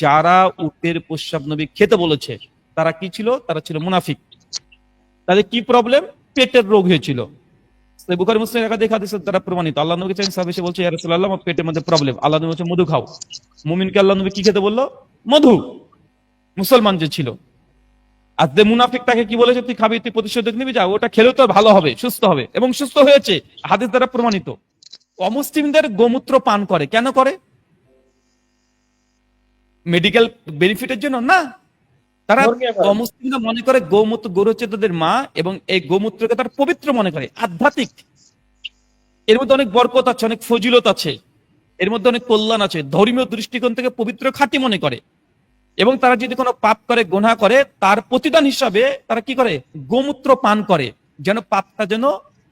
যারা উটের প্রস্রাব নবী খেতে বলেছে, তারা কি ছিল? তারা ছিল মুনাফিক। তাদের কি প্রবলেম পেটের রোগ হয়েছিল। বুখারী মুসলিম দ্বারা প্রমাণিত। আল্লাহ নবী চাই সাহেব এসে বলছে আমার পেটের মধ্যে প্রবলেম আল্লাহ নবী বলছে, মধু খাও। মুমিনকে আল্লাহ নবী কি খেতে বলল? মধু। মুসলমান যে ছিল। আর যে মুনাফিক তাকে কি বলেছে, তুই খাবি, তুই প্রতিষেধক নিবি, যা, ওটা খেলেও তো ভালো হবে, সুস্থ হবে। এবং সুস্থ হয়েছে। হাদিস দ্বারা প্রমাণিত। অমুসলিমদের গোমূত্র পান করে। কেন করে? মেডিকেল বেনিফিটের জন্য না? তারা অমুসলিমরা মনে করে গৌমূত্র গরু হচ্ছে তাদের মা এবং এই গোমূত্রকে তার পবিত্র মনে করে আধ্যাত্মিক। এর মধ্যে অনেক বরকত আছে অনেক ফজিলত আছে। এর মধ্যে অনেক কল্যাণ আছে। ধর্মীয় দৃষ্টিকোণ থেকে পবিত্র খাঁটি মনে করে। এবং তারা যদি কোনো পাপ করে গোনা করে তার প্রতিদান হিসাবে তারা কি করে? গোমূত্র পান করে যেন পাপটা যেন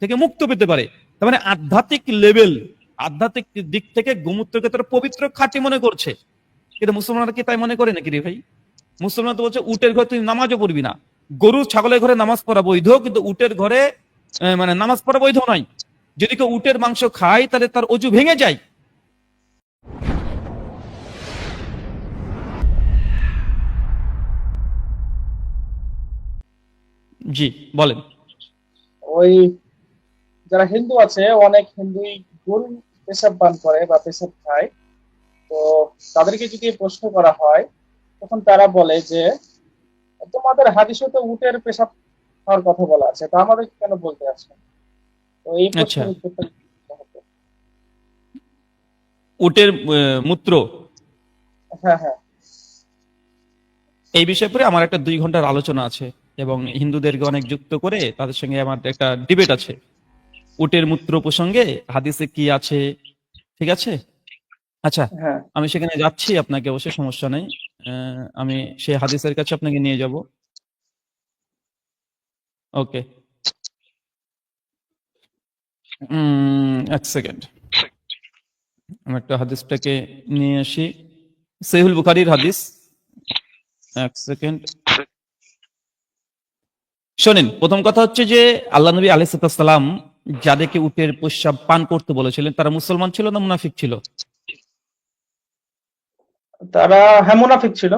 থেকে মুক্ত পেতে পারে। তার মানে আধ্যাত্মিক লেভেল আধ্যাত্মিক দিক থেকে গোমূত্রকে তারা পবিত্র খাঁটি মনে করছে। কিন্তু মুসলমানরা কি তাই মনে করে নাকি রে ভাই? মুসলমান তো বলছে, উটের ঘরে তুই নামাজও পড়বি না। গরু ছাগলের ঘরে নামাজ পড়া বৈধ, কিন্তু উটের ঘরে মানে নামাজ পড়া বৈধ নয়। যদি কেউ উটের মাংস খায়, তাহলে তার অজু ভেঙে যায়। জি, বলেন। ওই যারা হিন্দু আছে, অনেক হিন্দুই গরু পেশাব পান করে বা পেশাব খায়। তো তাদেরকে যদি প্রশ্ন করা হয় তখন তারা বলে যে তোমাদের হাদিসে তো উটের পেশাব খাওয়ার কথা বলা আছে তা আমাদের কেন বলতে আছে তো এই আচ্ছা। প্রশ্নের উত্তরটা উটের মূত্র? হ্যাঁ হ্যাঁ। এই বিষয়ে পরে আমার একটা দুই ঘণ্টার আলোচনা আছে এবং হিন্দুদেরকে অনেক যুক্ত করে তাদের সঙ্গে আমার একটা ডিবেট আছে। উটের মূত্র প্রসঙ্গে হাদিসে কি আছে ঠিক আছে? আচ্ছা হ্যাঁ। আমি সেখানে যাচ্ছি আপনাকে অবশ্যই সমস্যা নেই। আহ, আমি সেই হাদিসের কাছে আপনাকে নিয়ে যাব। ওকে। এক সেকেন্ড। আমি একটা হাদিসটাকে নিয়ে আসি। সেহুল বুখারির হাদিস। এক সেকেন্ড। শোনেন প্রথম কথা হচ্ছে যে আল্লাহ নবী আলাইসালাম যাদেরকে উটের প্রস্রাব পান করতে বলেছিলেন তারা মুসলমান ছিল না মুনাফিক ছিল? তারা হ্যাঁ মুনাফিক ছিল।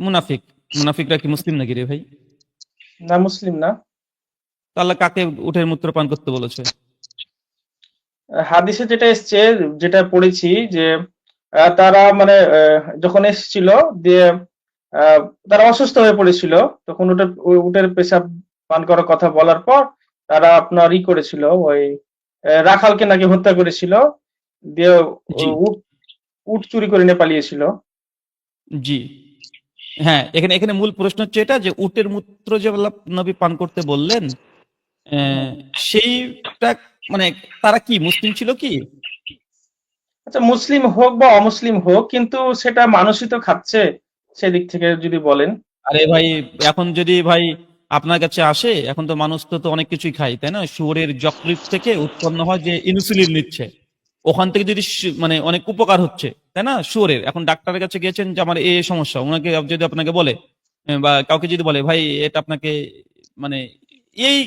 মুনাফিক? মুনাফিকরা কি মুসলিম নাকি রে ভাই? না মুসলিম না। কাকে উটের মূত্র পান করতে বলেছে? হাদিসে যেটা এসছে যেটা পড়েছি যে তারা মানে যখন এসেছিল দিয়ে তারা অসুস্থ হয়ে পড়েছিল তখন উটের উটের পেশাব পান করার কথা বলার পর তারা আপনার ই করেছিল ওই রাখালকে নাকি হত্যা করেছিল। দিয়ে। উট উট চুরি করে নিয়ে পালিয়েছিল। জি। হ্যাঁ এখানে এখানে মূল প্রশ্ন হচ্ছে এটা যে উটের মূত্র যে নবী পান করতে বললেন সেইটা মানে তারা কি মুসলিম ছিল কি? আচ্ছা মুসলিম হোক বা অমুসলিম হোক কিন্তু সেটা মানুষই তো খাচ্ছে সেদিক থেকে যদি বলেন। আরে ভাই এখন যদি ভাই আপনার কাছে আসে এখন তো মানুষ তো তো অনেক কিছুই খায় তাই না? শুয়োরের যকৃত থেকে উৎপন্ন হয় যে ইনসুলিন নিচ্ছে। ওখান থেকে যদি মানে অনেক উপকার হচ্ছে তাই না? শুয়োরের। এখন ডাক্তারের কাছে গিয়েছেন যে আমার এই সমস্যা। ওনাকে যদি আপনাকে বলে বা কাউকে যদি বলে ভাই এটা আপনাকে মানে এই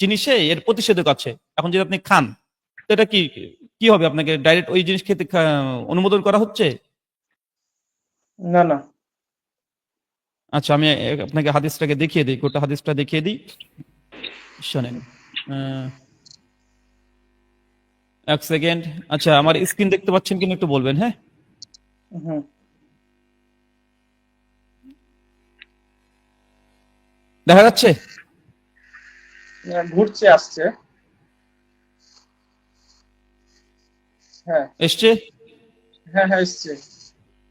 জিনিসে এর প্রতিষেধক আছে এখন যদি আপনি খান তো এটা কি কি হবে? আপনাকে ডাইরেক্ট ওই জিনিস খেতে অনুমোদন করা হচ্ছে? না না। আচ্ছা আমি আপনাকে হাদিসটাকে দেখিয়ে দিই গোটা হাদিসটা দেখিয়ে দিই। শোনেন আহ, এক সেকেন্ড আচ্ছা আমার স্ক্রিন দেখতে পাচ্ছেন কিনা একটু বলবেন হ্যাঁ? দেখা যাচ্ছে? ঘুরছে আসছে। হ্যাঁ। এসছে? হ্যাঁ হ্যাঁ এসছে।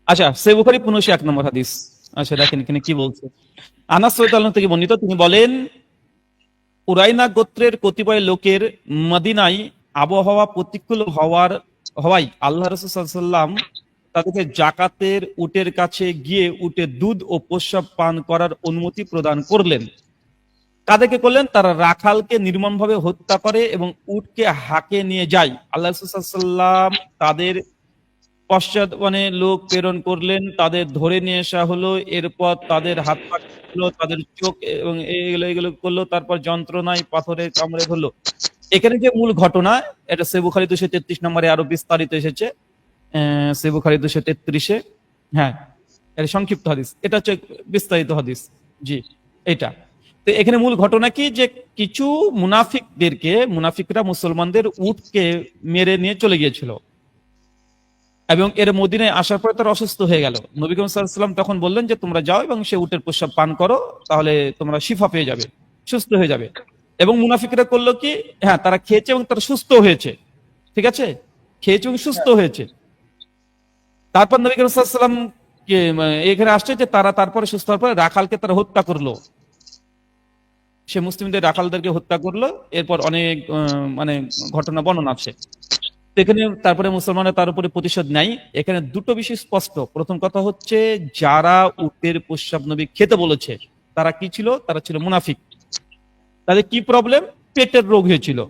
আচ্ছা সে বুখারি পনেরোশো এক নম্বর হাদিস। আচ্ছা দেখেন এখানে কি বলছে। আনাস থেকে বর্ণিত তিনি বলেন উরাইনা গোত্রের কতিপয় লোকের মদিনায় আবহাওয়া প্রতিকূল হওয়ার, হওয়ায় আল্লাহ রসুল্লাম তাদেরকে জাকাতের উটের কাছে গিয়ে উটের দুধ ও প্রস্রাব পান করার অনুমতি প্রদান করলেন। কাদেরকে করলেন? তারা রাখালকে নির্মমভাবে হত্যা করে এবং উটকে হাকে নিয়ে যায়। আল্লাহ রসুল্লাম তাদের পশ্চাৎ মানে লোক প্রেরণ করলেন, তাদের ধরে নিয়ে আসা হলো, এরপর তাদের হাত পা তাদের চোখ এবং এগুলো এগুলো করল, তারপর যন্ত্রণায় পাথরের কামড়ে ধরলো। এখানে যে মূল ঘটনা, এটা সেবুখারি দুশো তেত্রিশ নম্বরে আরও বিস্তারিত এসেছে। সেবুখারি দুশো তেত্রিশে হ্যাঁ এটা সংক্ষিপ্ত হাদিস। এটা হচ্ছে বিস্তারিত হাদিস। জি এটা তো এখানে মূল ঘটনা কি? যে কিছু মুনাফিকদেরকে, মুনাফিকরা মুসলমানদের উটকে মেরে নিয়ে চলে গিয়েছিল। এবং এর মদিনায় আসার পরে তার অসুস্থ হয়ে গেল। নবী করিম সাল্লাম তখন বললেন যে, তোমরা যাও এবং সে উটের প্রস্রাব পান করো, তাহলে তোমরা শিফা পেয়ে যাবে, সুস্থ হয়ে যাবে। এবং মুনাফিকরা করল কি? হ্যাঁ তারা খেয়েছে এবং তারা সুস্থ হয়েছে। ঠিক আছে? খেয়েছে এবং সুস্থ হয়েছে। তারপর নবী করিম সাল্লাম এখানে আসছে যে তারা তারপরে সুস্থ হওয়ার পরে রাখালকে তারা হত্যা করল। সে মুসলিমদের রাখালদেরকে হত্যা করল। এরপর অনেক মানে ঘটনা বর্ণনা আছে। এখানে তারপরে মুসলমানরা তার উপরে প্রতিশোধ নাই এখানে দুটো বিষয় স্পষ্ট। প্রথম কথা হচ্ছে যারা উটের প্রস্রাব নবী খেতে বলেছে তারা কি ছিল? তারা ছিল মুনাফিক। তাদের কি প্রবলেম পেটের রোগ হয়েছিল।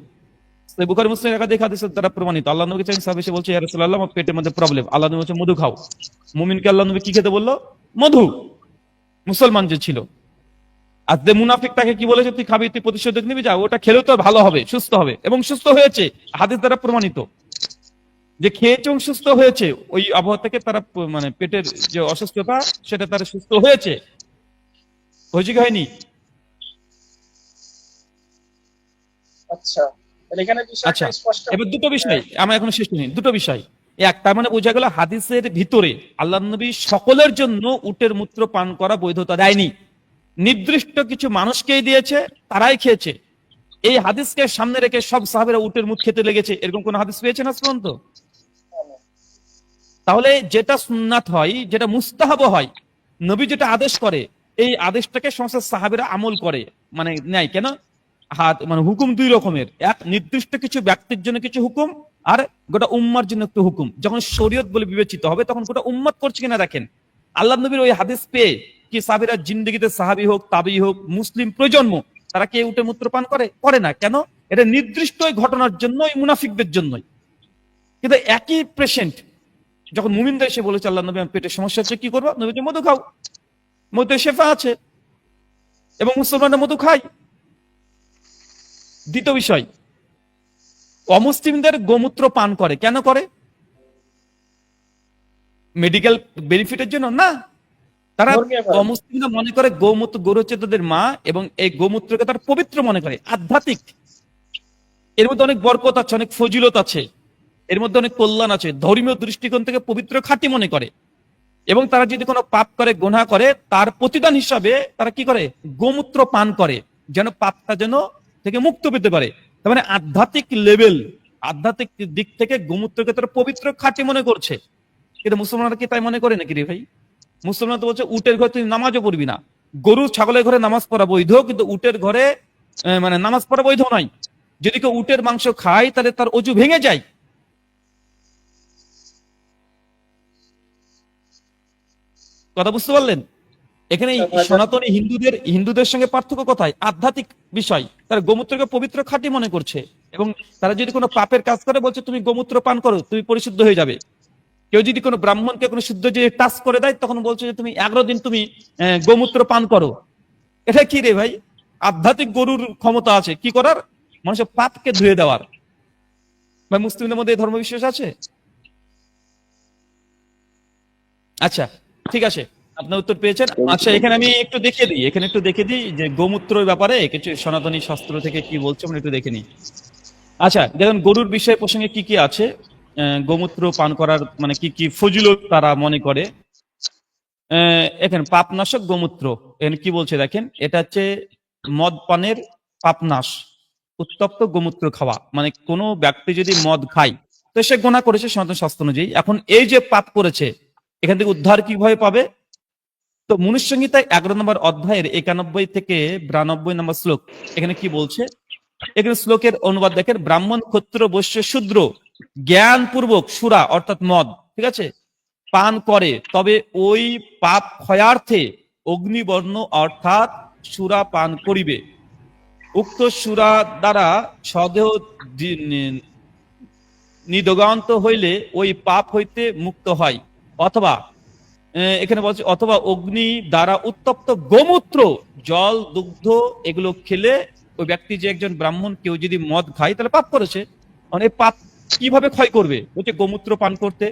বুখারী মুসলিম একাধিক হাদিসের দ্বারা প্রমাণিত। আল্লাহ নবী চাই সাহেব এসে বলছে, ইয়া পেটের মধ্যে প্রবলেম আল্লাহ নবী বলছে, মধু খাও। মুমিনকে আল্লাহ নবী কি খেতে বলল? মধু। মুসলমান যে ছিল। আর যে মুনাফিক তাকে কি বলেছে, তুই খাবি, তুই প্রতিষেধক নিবি, যা, ওটা খেলেও তো ভালো হবে, সুস্থ হবে। এবং সুস্থ হয়েছে, হাদিস দ্বারা প্রমাণিত। যে খেয়েছে এবং সুস্থ হয়েছে, ওই আবহাওয়া থেকে তারা মানে পেটের যে অসুস্থতা, সেটা তারা সুস্থ হয়েছে। হয়েছে হয়নি? আচ্ছা। এখানে বিষয়টা আচ্ছা, স্পষ্ট। এবার দুটো বিষয় আমরা এখন শেষ দুটো বিষয়। এক তার মানে বোঝা গেল হাদিসের ভিতরে আল্লাহ নবী সকলের জন্য উটের মূত্র পান করা বৈধতা দেয়নি। নির্দিষ্ট কিছু মানুষকেই দিয়েছে তারাই খেয়েছে। এই হাদিসকে সামনে রেখে সব সাহাবেরা উটের মুখ খেতে লেগেছে। এরকম কোন হাদিস পেয়েছেন আজ পর্যন্ত? তাহলে যেটা সুন্নাত হয় যেটা মুস্তাহাব হয় নবী যেটা আদেশ করে এই আদেশটাকে সমস্ত সাহাবেরা আমল করে মানে নেয়। কেন? হাত মানে হুকুম দুই রকমের। এক, নির্দিষ্ট কিছু ব্যক্তির জন্য কিছু হুকুম, আর গোটা উম্মার জন্য একটু হুকুম। যখন শরীয়ত বলে বিবেচিত হবে, তখন গোটা উম্মাত করছে কিনা দেখেন। আল্লাহ নবীর ওই হাদিস পেয়ে কি সাহাবিরা জিন্দগিতে সাহাবি হোক, তাবি হোক, মুসলিম প্রজন্ম, তারা কে উঠে মূত্র পান করে? করে না। কেন? এটা নির্দিষ্ট ঘটনার জন্য মুনাফিকদের জন্যই। কিন্তু একই পেশেন্ট যখন মুমিনদের এসে বলেছে, আল্লাহ নবী পেটের সমস্যা হচ্ছে, কি করব? নবী মধু খাও। মধু শেফা আছে। এবং মুসলমানরা মধু খায়। দ্বিতীয় বিষয় অমুসলিমদের গোমূত্র পান করে। কেন করে? মেডিকেল বেনিফিটের জন্য না? তারা অমুসলিমরা মনে করে গোমূত্র গরু হচ্ছে তাদের মা এবং এই গোমূত্রকে তারা পবিত্র মনে করে আধ্যাত্মিক। এর মধ্যে অনেক বরকত আছে অনেক ফজিলত আছে। এর মধ্যে অনেক কল্যাণ আছে। ধর্মীয় দৃষ্টিকোণ থেকে পবিত্র খাঁটি মনে করে। এবং তারা যদি কোনো পাপ করে গোনা করে তার প্রতিদান হিসাবে তারা কি করে? গোমূত্র পান করে। যেন পাপটা যেন থেকে মুক্ত পেতে পারে। তার মানে আধ্যাত্মিক লেভেল আধ্যাত্মিক দিক থেকে গোমূত্রকে তারা পবিত্র খাঁটি মনে করছে। কিন্তু মুসলমানরা কি তাই মনে করে নাকি রে ভাই? মুসলমান তো বলছে, উটের ঘরে তুই নামাজও পড়বি না। গরু ছাগলের ঘরে নামাজ পড়া বৈধ, কিন্তু উটের ঘরে মানে নামাজ পড়া বৈধ নয়। যদি কেউ উটের মাংস খায়, তাহলে তার অজু ভেঙে যায়। কথা বুঝতে পারলেন? এখানে সনাতনী হিন্দুদের হিন্দুদের সঙ্গে পার্থক্য কোথায়? আধ্যাত্মিক বিষয়। তারা গোমূত্রকে পবিত্র খাঁটি মনে করছে এবং তারা যদি কোনো পাপের কাজ করে, বলছে, তুমি গোমূত্র পান করো, তুমি পরিশুদ্ধ হয়ে যাবে। কেউ যদি কোনো ব্রাহ্মণকে কোনো শুদ্ধ যে টাচ করে দেয়, তখন বলছে যে, তুমি এগারো দিন তুমি গোমূত্র পান করো। এটা কি রে ভাই? আধ্যাত্মিক গরুর ক্ষমতা আছে। কি করার? মানুষের পাপকে ধুয়ে দেওয়ার। ভাই, মুসলিমদের মধ্যে এই ধর্ম বিশ্বাস আছে? আচ্ছা ঠিক আছে। আপনার উত্তর পেয়েছেন। আচ্ছা এখানে আমি একটু দেখিয়ে দিই এখানে একটু দেখে দিই যে গোমূত্রের ব্যাপারে কিছু সনাতনী শাস্ত্র থেকে কি বলছে আমরা একটু দেখে নিই। আচ্ছা দেখুন গরুর বিষয় প্রসঙ্গে কি কি আছে? গোমূত্র পান করার মানে কি কি ফজিলত তারা মনে করে? এখানে পাপনাশক গোমূত্র। এখানে কি বলছে দেখেন এটা হচ্ছে মদ পানের পাপনাশ উত্তপ্ত গোমূত্র খাওয়া। মানে কোনো ব্যক্তি যদি মদ খায় তো সে গোনা করেছে সনাতন শাস্ত্র অনুযায়ী। এখন এই যে পাপ করেছে এখান থেকে উদ্ধার কীভাবে পাবে? তো মনুষ্য সংহিতায় এগারো নম্বর অধ্যায়ের একানব্বই থেকে বিরানব্বই নম্বর শ্লোক, এখানে কি বলছে? এখানে শ্লোকের অনুবাদ দেখেন, ব্রাহ্মণ ক্ষত্র বৈশ্য, শূদ্র, জ্ঞানপূর্বক সুরা অর্থাৎ মদ, ঠিক আছে? পান করে, তবে ওই পাপ ক্ষয়ার্থে অগ্নিবর্ণ অর্থাৎ সুরা পান করিবে। উক্ত সুরা দ্বারা সদেহ নিদগান্ত হইলে ওই পাপ হইতে মুক্ত হয়, অথবা এখানে বলছে, অথবা অগ্নি দ্বারা উত্তপ্ত গোমূত্র, জল, দুগ্ধ এগুলো খেলে ওই ব্যক্তি যে একজন ব্রাহ্মণ, কেউ যদি মদ খায়, তাহলে পাপ করেছে। মানে পাপ কীভাবে ক্ষয় করবে? বলছে, গোমূত্র পান করতে।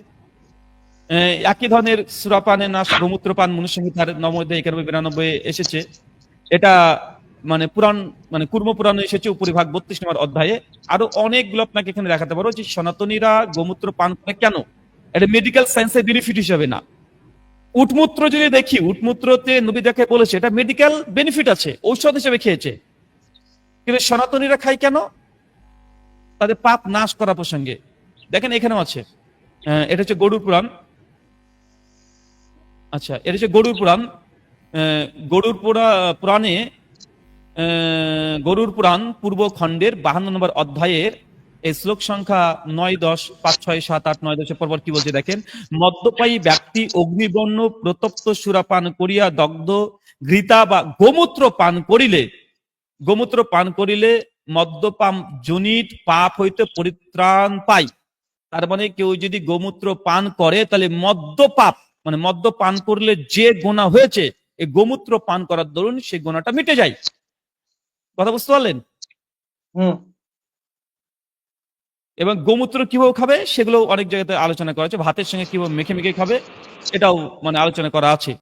একই ধরনের সুরাপানের নাশ গোমূত্র পান মনুসংহিতার নবমধ্যে একানব্বই, বিরানব্বই এসেছে। এটা মানে পুরাণ মানে কুর্ম পুরাণে এসেছে উপরিভাগ বত্রিশ নম্বর অধ্যায়ে। আরও অনেকগুলো আপনাকে এখানে দেখাতে পারো যে সনাতনীরা গোমূত্র পান করে কেন? এটা মেডিকেল সায়েন্সের বেনিফিট হিসাবে না। উটমূত্র যদি দেখি, উটমূত্রতে নবী দেখে বলেছে, এটা মেডিকেল বেনিফিট আছে, ঔষধ হিসেবে খেয়েছে। কিন্তু সনাতনীরা খায় কেন? তাদের পাপ নাশ করা প্রসঙ্গে। দেখেন এখানেও আছে। এটা হচ্ছে গরুর পুরাণ। আচ্ছা এটা হচ্ছে গরুর পুরাণ। গরুর পুরা- পুরাণে গরুর পুরাণ পূর্ব খণ্ডের বাহান্ন নম্বর অধ্যায়ের এই শ্লোক সংখ্যা নয় দশ, পাঁচ, ছয়, সাত, আট, নয় দশের পরপর কি বলছে দেখেন? মদ্যপায়ী ব্যক্তি অগ্নিবর্ণ প্রতপ্ত সুরা পান করিয়া দগ্ধ, ঘৃতা বা গোমূত্র পান করিলে, গোমূত্র পান করিলে মদ্যপাম জনিত পাপ হইতে পরিত্রাণ পাই তার মানে কেউ যদি গোমূত্র পান করে, তাহলে মদ্যপাপ মানে মদ্য পান করলে যে গোনা হয়েছে, এই গোমূত্র পান করার দরুন সেই গোনাটা মিটে যায়। কথা বুঝতে পারলেন? হুম। এবং গোমূত্র কীভাবে খাবে সেগুলো অনেক জায়গাতে আলোচনা করা আছে, ভাতের সঙ্গে কীভাবে মেখে মেখে খাবে এটাও মানে আলোচনা করা আছে।